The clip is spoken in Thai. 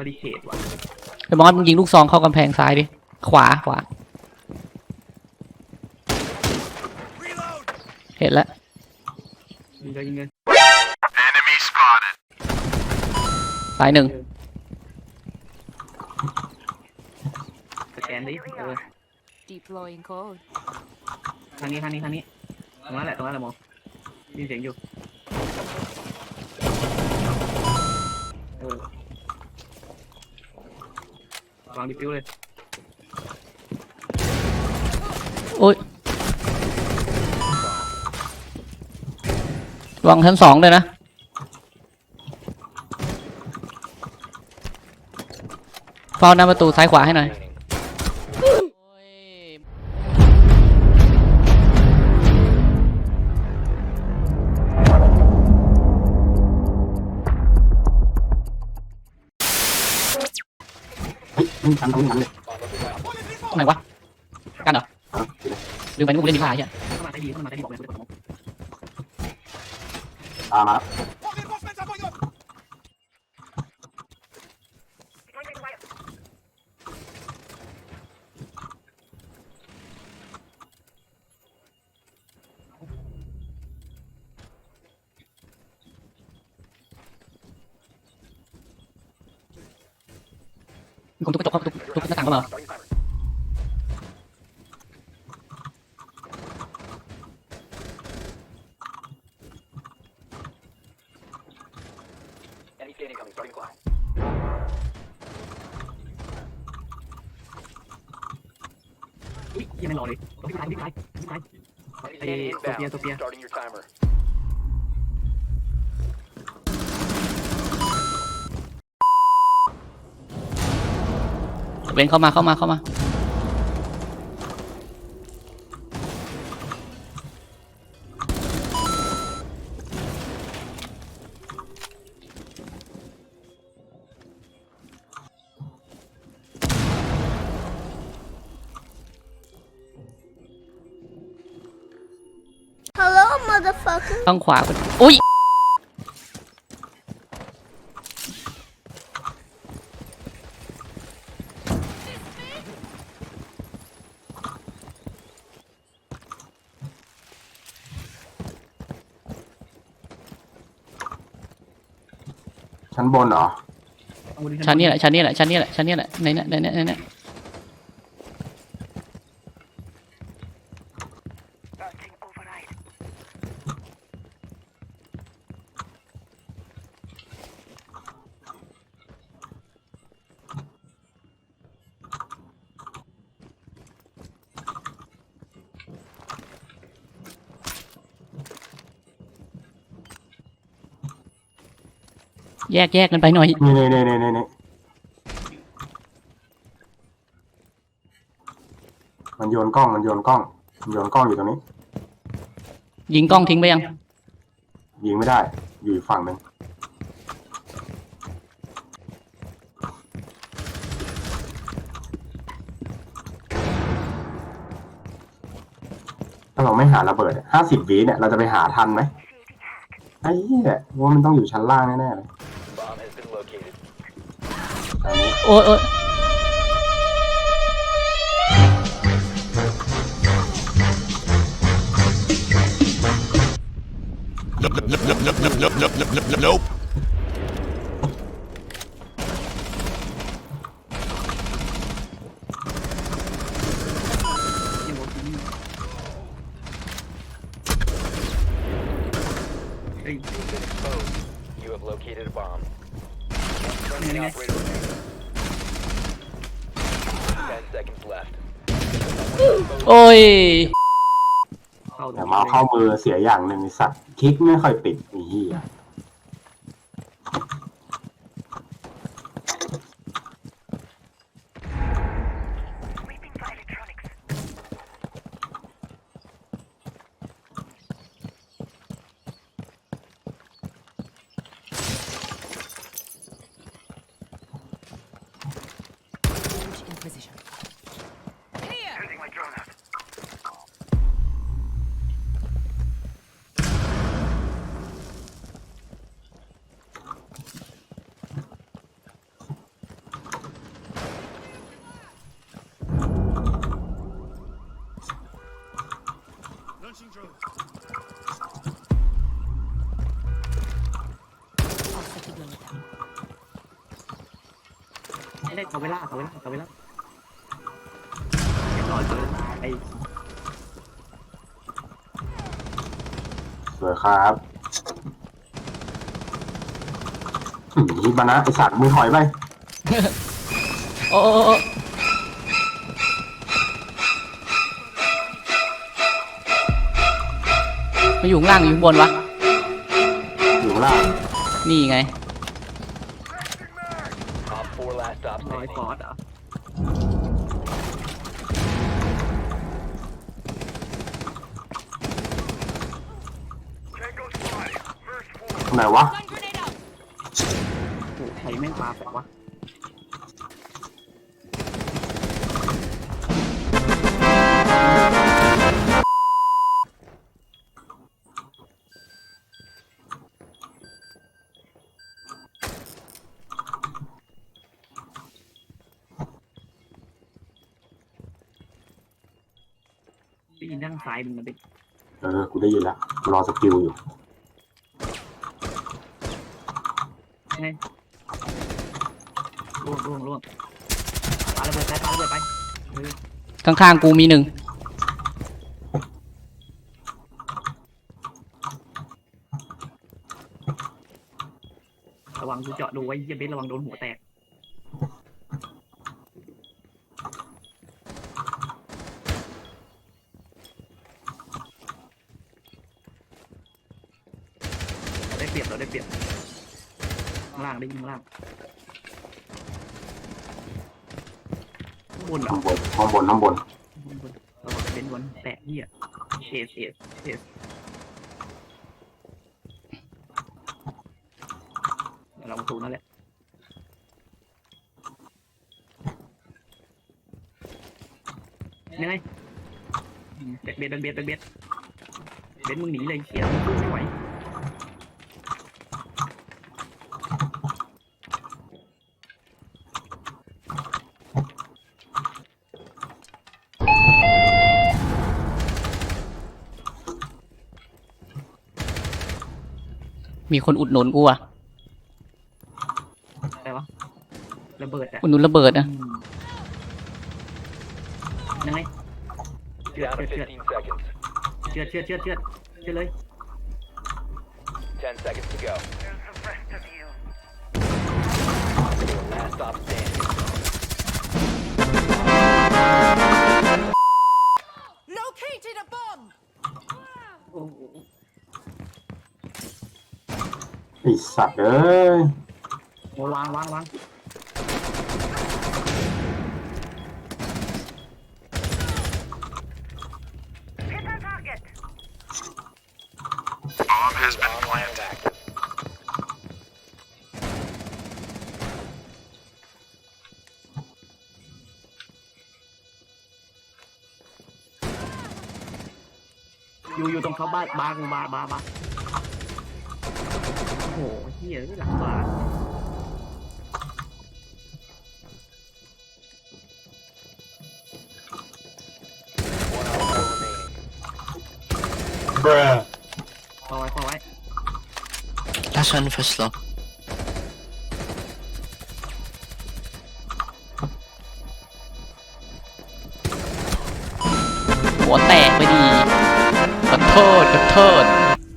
บริเคดว่ะไอ้มอสมึงยิงลูกซองเข้ากำแพงซ้ายดิ ขวาขวา เห็นแล้ว ยิงเลยยิงเลยซ้ายหนึ่งสแกนดิเออ Deploying code. ทางนี้ทางนี้ทางนี้ตรงนั้นแหละตรงนั้นแหละโมได้ยินเสียงอยู่เออ วางดิฟิวเลยโอ้ยวางชั้นสองเลยนะ เฝ้าหน้าประตูซ้ายขวาให้หน่อย นี่ทำตรงนี้ทำเลยตรงไหนวะกันเหรอลืมไปนึกว่ากูเล่นดีพายใช่เข้ามาใต้ดีเข้ามาใต้ดีบอกเลยบอกเลยตามมา มีคนทุบกระจกเข้าทุบทุบหน้าต่างเข้ามาอุ้ยยังไม่รอเลยพี่ชายพี่ชายพี่ชายไอ้โซเฟียโซเฟีย เบนเข้ามาเข้ามาเข้ามา Hello, motherfucker. ต้องขวาก่อนอุ้ย ชั้นบนเหรอ ชั้นนี้แหละชั้นนี้แหละชั้นนี้แหละชั้นนี้แหละในเนี้ยในเนี้ยในเนี้ย แยกแยกกันไปหน่อยนี่นี่นี่นี่นี่นี่มันโยนกล้องมันโยนกล้องมันโยนกล้องอยู่ตรงนี้ ยิงกล้องทิ้งไปยัง ยิงไม่ได้ อยู่อีกฝั่งหนึ่งถ้าเราไม่หาระเบิดห้าสิบวิเนี่ย เราจะไปหาทันไหมไอ้เหี้ยว่ามันต้องอยู่ชั้นล่างแน่ๆเลย Bomb has been located. อันนี้โอ้ยโอ้ย ยังโมกินเฮ้ย Exposed. You have located a bomb. Friendly Nene. operator remaining. Ten seconds left. โอ้ย เข้าแต่เมาส์เข้ามือเสียอย่างหนึ่งไอ้สัตว์คลิกไม่ค่อยติดไอ้เหี้ย ไม่ได้เขาเวลาเขาเวลาเขาเวลาเรียบร้อยเลยไอ้สวยครับหืมฮิบานะไอสัตว์มือถอยไปโอ้โอ้โอ้โอ้มาอยู่ข้างล่างหรืออยู่ข้างบนวะอยู่ข้างล่างนี่ไง Op 4 last stop รอย standing. ฟอสเหรอ ไหนวะโอ้ใครแม่งปลาแบบวะ ได้ยินด้านซ้ายมึงนะเด็กเออ กูได้ยินแล้วรอสกิลอยู่ไงร่วงร่วงร่วงปาระเบิดไปปาระเบิดไปเออข้างๆกูมีหนึ่งระวังกูเจาะดูไว้เหี้ยเบสระวังโดนหัวแตก เราได้เปรียบเราได้เปรียบข้างล่างได้ยิงข้างล่างข้างบนเหรอข้างบนข้างบนข้างบนข้างบนระวังเป็นวันแตะเหี้ยเชสเชสเชสเราประตูนั่นแหละยังไงอืมเบ็ดเบ็ดเบ็ดเบ็ดเบ็ดเบ็ดเบ็ดมึงหนีเลยเชี่ยสู้ไม่ไหว มีคนอุดหนุนกูอะอะไรวะระเบิดอะอุดหนุนระเบิดนะอืมยังไงเชือด Down to เชือด15 seconds. เชือดเชือดเชือดเชือดเชือดเลย 10 seconds to go. Last stop standing. สัตว์เอ้ยโอ้วางวางวาง Online and active. อยู่อยู่ตรงเขาบ้านบาร์กูบาร์บาร์บาร์โอ้โหเฮียหลังบาร์ One op 4 remaining. พอไว้พอไว้ Last one first floor. หัวแตกไปดีขอโทษขอโทษ